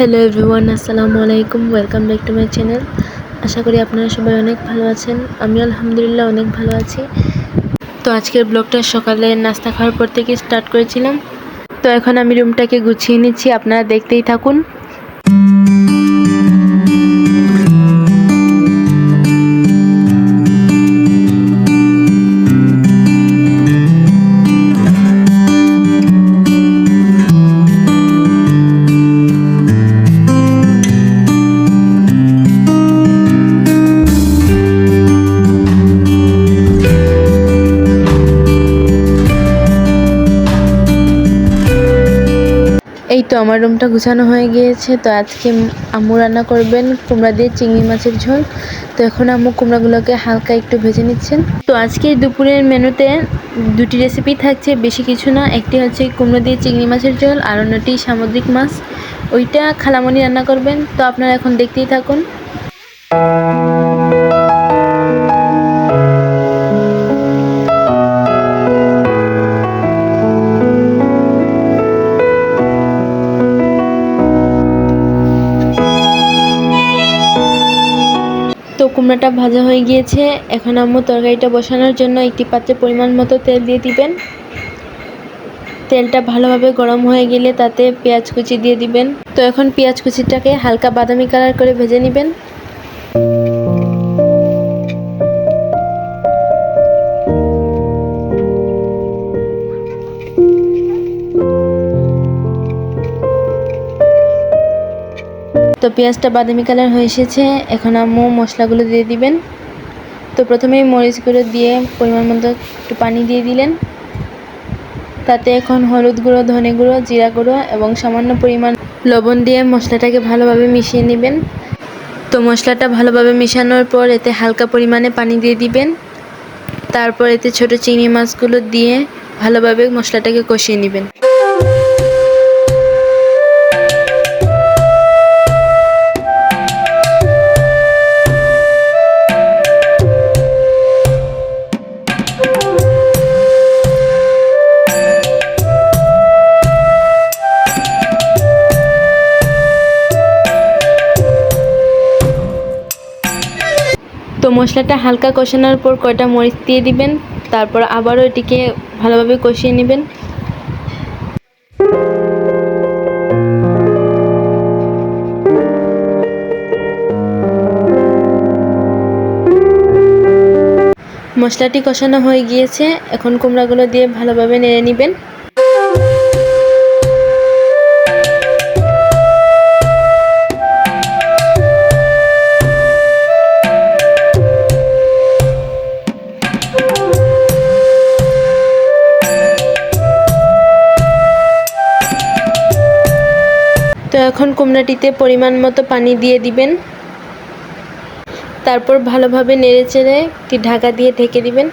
Hello everyone আসসালামু আলাইকুম welcome back to my channel আশা করি আপনারা সবাই অনেক ভালো আছেন আমি আলহামদুলিল্লাহ অনেক ভালো আছি। তো আজকের ব্লগটা সকালে নাস্তা খাওয়ার পর থেকে স্টার্ট করেছিলাম। তো এখন আমি রুমটাকে গুছিয়ে নিচ্ছি, আপনারা দেখতেই থাকুন। এই তো আমার রুমটা গুছানো হয়ে গিয়েছে। তো আজকে আম্মু রান্না করবেন কুমড়া দিয়ে চিংড়ি মাছের ঝোল। তো এখন আম্মু কুমড়াগুলোকে হালকা একটু ভেজে নিচ্ছেন। তো আজকে দুপুরের মেনুতে দুটি রেসিপি থাকছে, বেশি কিছু না। একটি হচ্ছে কুমড়ো দিয়ে চিংড়ি মাছের ঝোল আর অন্যটি সামুদ্রিক মাছ। ওইটা খালামণি রান্না করবেন। তো আপনারা এখন দেখতেই থাকুন। কুমড়াটা ভাজা হয়ে গিয়েছে। এখন আম্মু তরকারিটা বসানোর জন্য একটি পাত্রে পরিমাণ মতো তেল দিয়ে দিবেন। তেলটা ভালোভাবে গরম হয়ে গেলে তাতে পেঁয়াজ কুচি দিয়ে দিবেন। তো এখন পেঁয়াজ কুচিটাকে হালকা বাদামি কালার করে ভেজে নেবেন। তো পেঁয়াজটা বাদামি কালার হয়ে এসেছে। এখন আম্মু মশলাগুলো দিয়ে দিবেন। তো প্রথমেই মরিচগুলো দিয়ে পরিমাণ মতো একটু পানি দিয়ে দিলেন। তাতে এখন হলুদ গুঁড়ো, ধনে গুঁড়ো, জিরা গুঁড়ো এবং সামান্য পরিমাণ লবণ দিয়ে মশলাটাকে ভালোভাবে মিশিয়ে নেবেন। তো মশলাটা ভালোভাবে মেশানোর পর এতে হালকা পরিমাণে পানি দিয়ে দিবেন। তারপর এতে ছোট চিংড়ি মাছগুলো দিয়ে ভালোভাবে মশলাটাকে কষিয়ে নেবেন। মশলাটা হালকা কষানোর পর কয়টা মরিচ দিয়ে দিবেন, তারপর আবারও এটিকে ভালোভাবে কষিয়ে নেবেন। মশলাটি কষানো হয়ে গিয়েছে, এখন কুমড়াগুলো দিয়ে ভালোভাবে নেড়ে নেবেন। এখন কুমড়াটিতে পরিমাণ মতো পানি দিয়ে দিবেন। তারপর ভালোভাবে নেড়ে চেড়ে একটি ঢাকা দিয়ে ঢেকে দিবেন।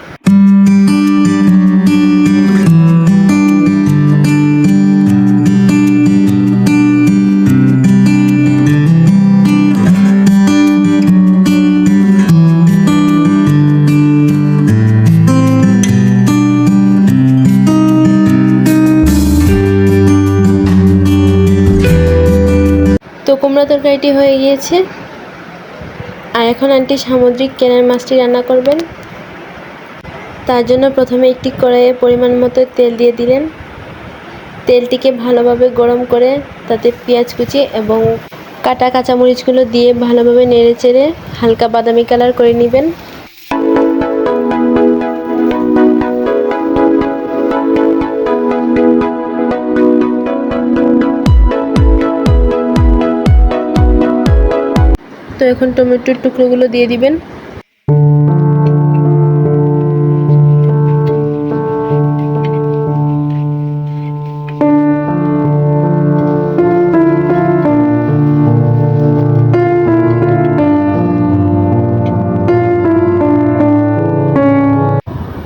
তো কুমড়া তরকারিটি হয়ে গিয়েছে। আর এখন আন্টি সামুদ্রিক কেনার মাছটি রান্না করবেন। তার জন্য প্রথমে একটি কড়াইয়ে পরিমাণ মতো তেল দিয়ে দিলেন। তেলটিকে ভালোভাবে গরম করে তাতে পেঁয়াজ কুচি এবং কাটা কাঁচামরিচগুলো দিয়ে ভালোভাবে নেড়ে চেড়ে হালকা বাদামি কালার করে নেবেন। এখন টমেটোর টুকরোগুলো দিয়ে দিবেন।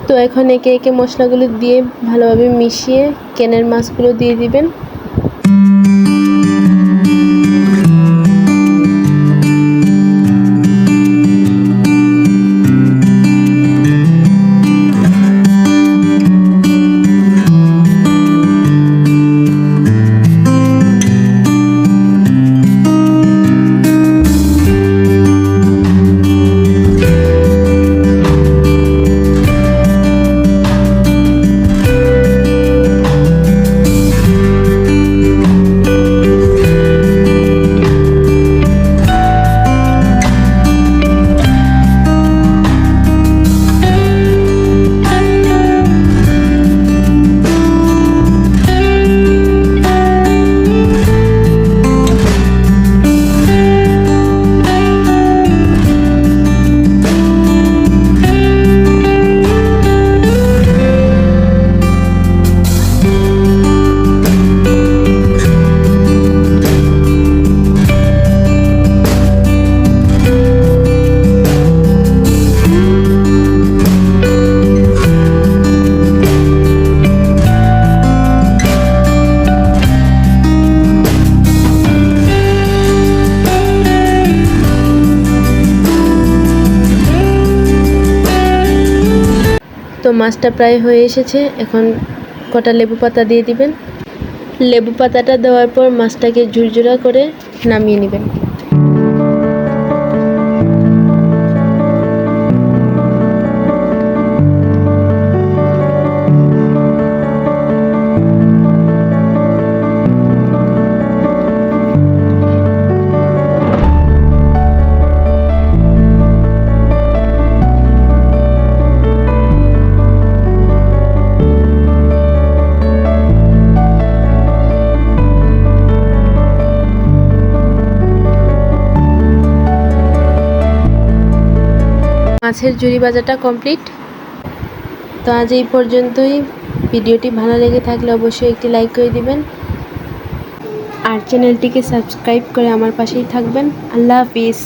তো এখন একে একে মশলাগুলো দিয়ে ভালোভাবে মিশিয়ে কেনের মাছগুলো দিয়ে দিবেন। মাছটা প্রায় হয়ে এসেছে। এখন কটা লেবু পাতা দিয়ে দিবেন। লেবু পাতাটা দেওয়ার পর মাছটাকে ঝুরঝুরা করে নামিয়ে নেবেন। মাছের জুড়ি বাজাটা কমপ্লিট। তো আজ এই পর্যন্তই। ভিডিওটি ভালো লেগে থাকলে অবশ্যই একটি লাইক করে দিবেন। আর চ্যানেলটিকে সাবস্ক্রাইব করে আমার পাশেই থাকবেন। আল্লাহ হাফিজ।